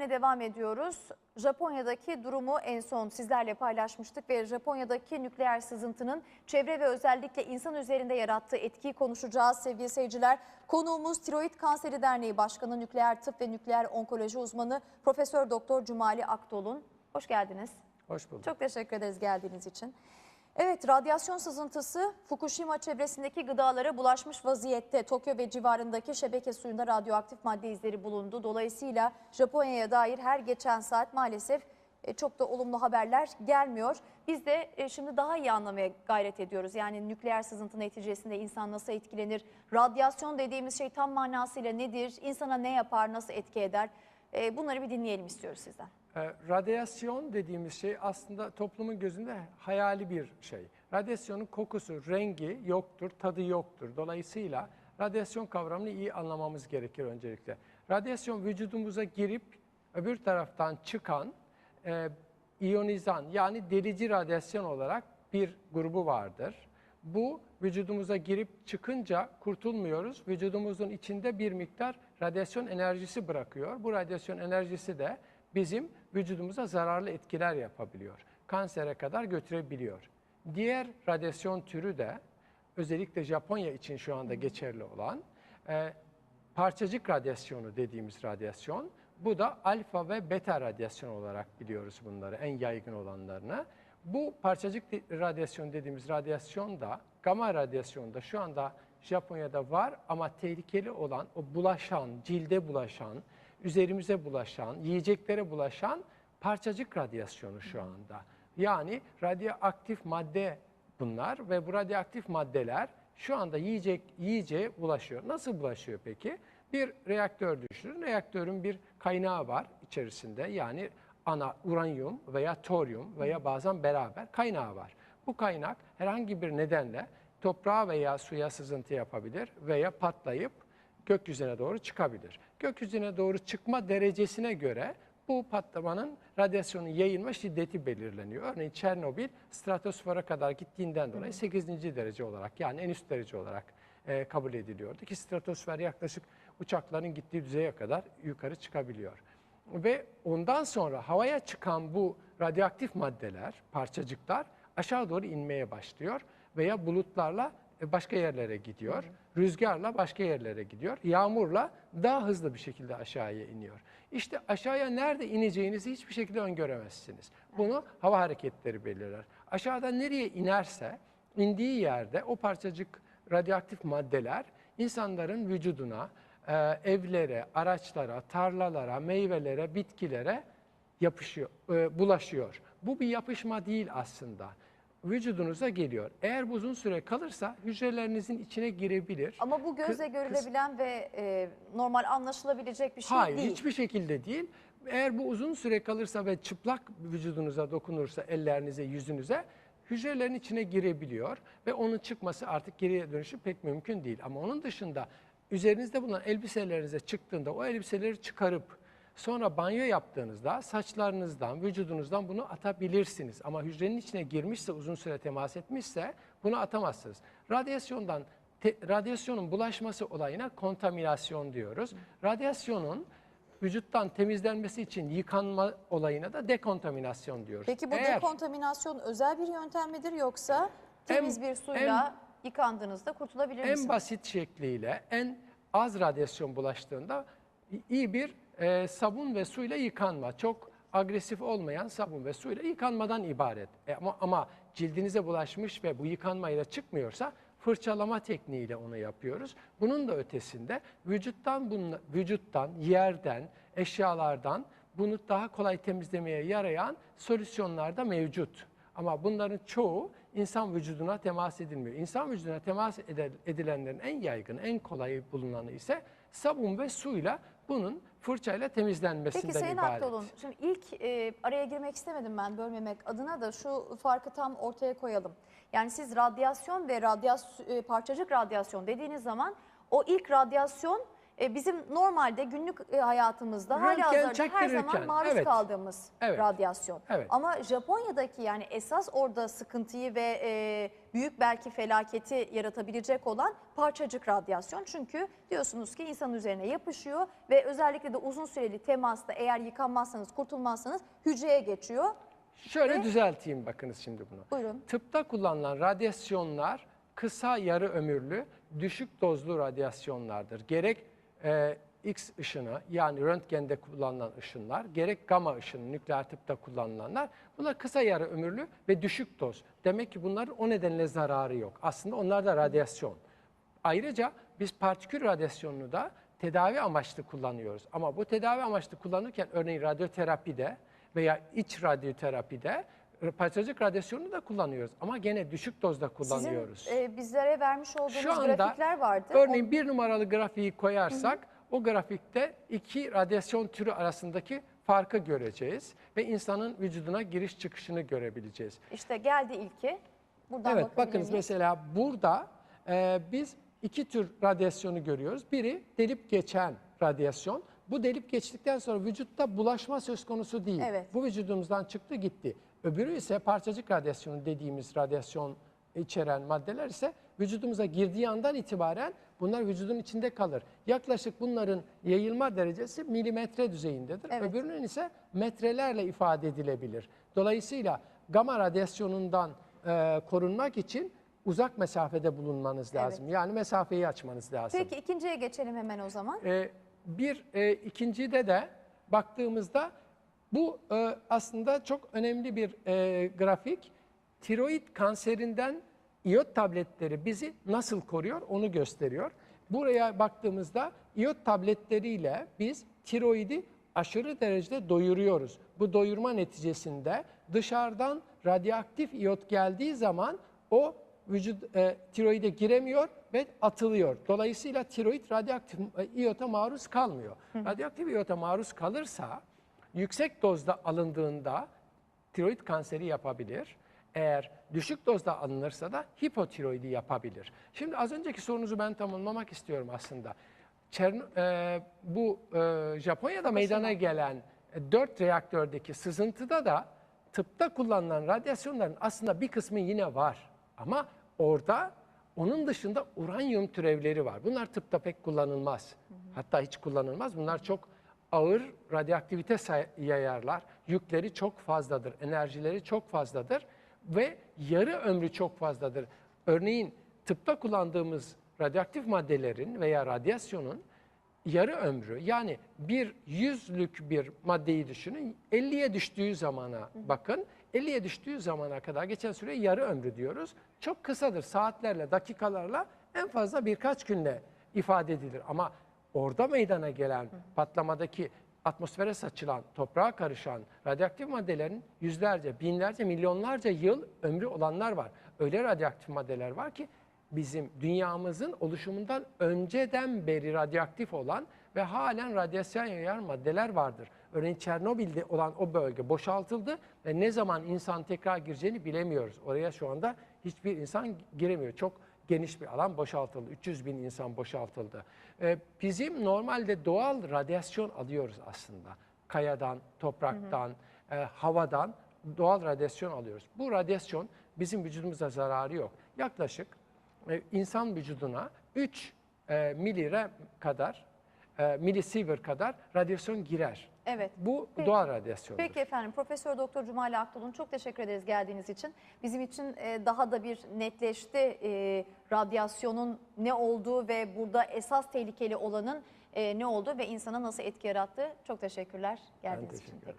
haberine devam ediyoruz. Japonya'daki durumu en son sizlerle paylaşmıştık ve Japonya'daki nükleer sızıntının çevre ve özellikle insan üzerinde yarattığı etkiyi konuşacağız sevgili seyirciler. Konuğumuz Tiroid Kanseri Derneği Başkanı, nükleer tıp ve nükleer onkoloji uzmanı Profesör Doktor Cumali Aktolun. Hoş geldiniz. Hoş bulduk. Çok teşekkür ederiz geldiğiniz için. Evet, radyasyon sızıntısı Fukushima çevresindeki gıdalara bulaşmış vaziyette. Tokyo ve civarındaki şebeke suyunda radyoaktif madde izleri bulundu. Dolayısıyla Japonya'ya dair her geçen saat maalesef e, çok da olumlu haberler gelmiyor. Biz de e, şimdi daha iyi anlamaya gayret ediyoruz. Yani nükleer sızıntı neticesinde insan nasıl etkilenir? Radyasyon dediğimiz şey tam manasıyla nedir? İnsana ne yapar, nasıl etki eder? E, Bunları bir dinleyelim istiyoruz sizden. Ee, radyasyon dediğimiz şey aslında toplumun gözünde hayali bir şey. Radyasyonun kokusu, rengi yoktur, tadı yoktur. Dolayısıyla radyasyon kavramını iyi anlamamız gerekir öncelikle. Radyasyon vücudumuza girip öbür taraftan çıkan e, iyonizan yani delici radyasyon olarak bir grubu vardır. Bu vücudumuza girip çıkınca kurtulmuyoruz. Vücudumuzun içinde bir miktar radyasyon enerjisi bırakıyor. Bu radyasyon enerjisi de bizim vücudumuza zararlı etkiler yapabiliyor. Kansere kadar götürebiliyor. Diğer radyasyon türü de özellikle Japonya için şu anda geçerli olan e, parçacık radyasyonu dediğimiz radyasyon. Bu da alfa ve beta radyasyon olarak biliyoruz bunları en yaygın olanlarını. Bu parçacık radyasyon dediğimiz radyasyon da gamma radyasyon da şu anda Japonya'da var ama tehlikeli olan o bulaşan, cilde bulaşan, üzerimize bulaşan, yiyeceklere bulaşan parçacık radyasyonu şu anda. Yani radyoaktif madde bunlar ve bu radyoaktif maddeler şu anda yiyecek yiyeceğe bulaşıyor. Nasıl bulaşıyor peki? Bir reaktör düşünün. Reaktörün bir kaynağı var içerisinde. Yani ana uranyum veya toryum veya bazen beraber kaynağı var. Bu kaynak herhangi bir nedenle toprağa veya suya sızıntı yapabilir veya patlayıp gökyüzüne doğru çıkabilir. Gökyüzüne doğru çıkma derecesine göre bu patlamanın radyasyonun yayılma şiddeti belirleniyor. Örneğin Çernobil stratosfera kadar gittiğinden dolayı 8. derece olarak yani en üst derece olarak e, kabul ediliyordu ki stratosfer yaklaşık uçakların gittiği düzeye kadar yukarı çıkabiliyor. Ve ondan sonra havaya çıkan bu radyoaktif maddeler, parçacıklar aşağı doğru inmeye başlıyor veya bulutlarla başka yerlere gidiyor. Rüzgarla başka yerlere gidiyor. Yağmurla daha hızlı bir şekilde aşağıya iniyor. İşte aşağıya nerede ineceğinizi hiçbir şekilde öngöremezsiniz. Bunu hava hareketleri belirler. Aşağıda nereye inerse indiği yerde o parçacık radyoaktif maddeler insanların vücuduna, e, evlere, araçlara, tarlalara, meyvelere, bitkilere yapışıyor, e, bulaşıyor. Bu bir yapışma değil aslında. Vücudunuza geliyor. Eğer bu uzun süre kalırsa hücrelerinizin içine girebilir. Ama bu gözle Kı- görülebilen ve e, normal anlaşılabilecek bir şey Hayır, değil. hiçbir şekilde değil. Eğer bu uzun süre kalırsa ve çıplak vücudunuza dokunursa, ellerinize, yüzünüze hücrelerin içine girebiliyor ve onun çıkması artık geriye dönüşü pek mümkün değil. Ama onun dışında üzerinizde bulunan elbiselerinize çıktığında o elbiseleri çıkarıp sonra banyo yaptığınızda saçlarınızdan, vücudunuzdan bunu atabilirsiniz. Ama hücrenin içine girmişse, uzun süre temas etmişse bunu atamazsınız. Radyasyondan te- radyasyonun bulaşması olayına kontaminasyon diyoruz. Radyasyonun vücuttan temizlenmesi için yıkanma olayına da dekontaminasyon diyoruz. Peki bu Eğer dekontaminasyon özel bir yöntem midir yoksa temiz En- bir suyla yıkandığınızda kurtulabilir en misiniz? basit şekliyle en az radyasyon bulaştığında iyi bir e, sabun ve suyla yıkanma. Çok agresif olmayan sabun ve suyla yıkanmadan ibaret. E, ama, ama cildinize bulaşmış ve bu yıkanmayla çıkmıyorsa fırçalama tekniğiyle onu yapıyoruz. Bunun da ötesinde vücuttan bunla, vücuttan, yerden, eşyalardan bunu daha kolay temizlemeye yarayan solüsyonlar da mevcut. Ama bunların çoğu insan vücuduna temas edilmiyor. İnsan vücuduna temas edilenlerin en yaygın, en kolay bulunanı ise sabun ve suyla bunun fırçayla temizlenmesinden Peki Sayın ibaret. Aktolun, şimdi ilk e, araya girmek istemedim ben bölmemek adına da şu farkı tam ortaya koyalım. Yani siz radyasyon ve radyas, e, parçacık radyasyon dediğiniz zaman o ilk radyasyon e, bizim normalde günlük e, hayatımızda Röntgen hazırda her zaman maruz evet. kaldığımız Evet. radyasyon. Evet. Ama Japonya'daki yani esas orada sıkıntıyı ve e, büyük belki felaketi yaratabilecek olan parçacık radyasyon. Çünkü diyorsunuz ki insanın üzerine yapışıyor ve özellikle de uzun süreli temasta eğer yıkanmazsanız, kurtulmazsanız hücreye geçiyor. Şöyle Ve- düzelteyim bakınız şimdi bunu. Buyurun. Tıpta kullanılan radyasyonlar kısa yarı ömürlü, düşük dozlu radyasyonlardır. Gerek e, X ışını yani röntgende kullanılan ışınlar, gerek gamma ışını nükleer tıpta kullanılanlar bunlar kısa yarı ömürlü ve düşük doz. Demek ki bunların o nedenle zararı yok. Aslında onlar da radyasyon. Ayrıca biz partikül radyasyonunu da tedavi amaçlı kullanıyoruz. Ama bu tedavi amaçlı kullanırken örneğin radyoterapide veya iç radyoterapide parçacık radyasyonunu da kullanıyoruz. Ama gene düşük dozda kullanıyoruz. Sizin e, bizlere vermiş olduğunuz Şu anda grafikler vardı. örneğin bir numaralı grafiği koyarsak o grafikte iki radyasyon türü arasındaki farkı göreceğiz ve insanın vücuduna giriş çıkışını görebileceğiz. İşte geldi ilki. Buradan Evet miyiz? mesela burada e, biz iki tür radyasyonu görüyoruz. Biri delip geçen radyasyon. Bu delip geçtikten sonra vücutta bulaşma söz konusu değil. Evet. Bu vücudumuzdan çıktı gitti. Öbürü ise parçacık radyasyonu dediğimiz radyasyon içeren maddeler ise vücudumuza girdiği andan itibaren bunlar vücudun içinde kalır. Yaklaşık bunların yayılma derecesi milimetre düzeyindedir. Evet. Öbürünün ise metrelerle ifade edilebilir. Dolayısıyla gamma radyasyonundan e, korunmak için uzak mesafede bulunmanız Evet. lazım. Yani mesafeyi açmanız lazım. Peki ikinciye geçelim hemen o zaman. E, bir e, ikincide de baktığımızda bu e, aslında çok önemli bir e, grafik. Tiroid kanserinden iot tabletleri bizi nasıl koruyor onu gösteriyor. Buraya baktığımızda iot tabletleriyle biz tiroidi aşırı derecede doyuruyoruz. Bu doyurma neticesinde dışarıdan radyoaktif iot geldiği zaman o vücut e, tiroide giremiyor ve atılıyor. Dolayısıyla tiroid radyoaktif e, iyota maruz kalmıyor. Radyoaktif iyota maruz kalırsa yüksek dozda alındığında tiroid kanseri yapabilir. Eğer düşük dozda alınırsa da hipotiroidi yapabilir. Şimdi az önceki sorunuzu ben tamamlamak istiyorum aslında. Çern- e, bu e, Japonya'da meydana gelen e, 4 reaktördeki sızıntıda da tıpta kullanılan radyasyonların aslında bir kısmı yine var. Ama orada onun dışında uranyum türevleri var. Bunlar tıpta pek kullanılmaz. Hatta hiç kullanılmaz. Bunlar çok ağır radyoaktivite yayarlar. Yükleri çok fazladır, enerjileri çok fazladır ve yarı ömrü çok fazladır. Örneğin tıpta kullandığımız radyoaktif maddelerin veya radyasyonun yarı ömrü yani bir yüzlük bir maddeyi düşünün 50'ye düştüğü zamana bakın 50'ye düştüğü zamana kadar geçen süre yarı ömrü diyoruz. Çok kısadır saatlerle dakikalarla en fazla birkaç günle ifade edilir ama orada meydana gelen patlamadaki atmosfere saçılan, toprağa karışan radyoaktif maddelerin yüzlerce, binlerce, milyonlarca yıl ömrü olanlar var. Öyle radyoaktif maddeler var ki bizim dünyamızın oluşumundan önceden beri radyoaktif olan ve halen radyasyon yayan maddeler vardır. Örneğin Çernobil'de olan o bölge boşaltıldı ve ne zaman insan tekrar gireceğini bilemiyoruz. Oraya şu anda hiçbir insan giremiyor. Çok geniş bir alan boşaltıldı. 300 bin insan boşaltıldı. Ee, bizim normalde doğal radyasyon alıyoruz aslında. Kayadan, topraktan, e, havadan doğal radyasyon alıyoruz. Bu radyasyon bizim vücudumuza zararı yok. Yaklaşık e, insan vücuduna 3 e, milirem kadar, e, milisievert kadar radyasyon girer. Evet. Bu Peki. doğal radyasyondur. Peki efendim Profesör Doktor Cumali Aktolun çok teşekkür ederiz geldiğiniz için. Bizim için e, daha da bir netleşti e, radyasyonun ne olduğu ve burada esas tehlikeli olanın e, ne olduğu ve insana nasıl etki yarattığı. Çok teşekkürler geldiğiniz teşekkür için. ederim.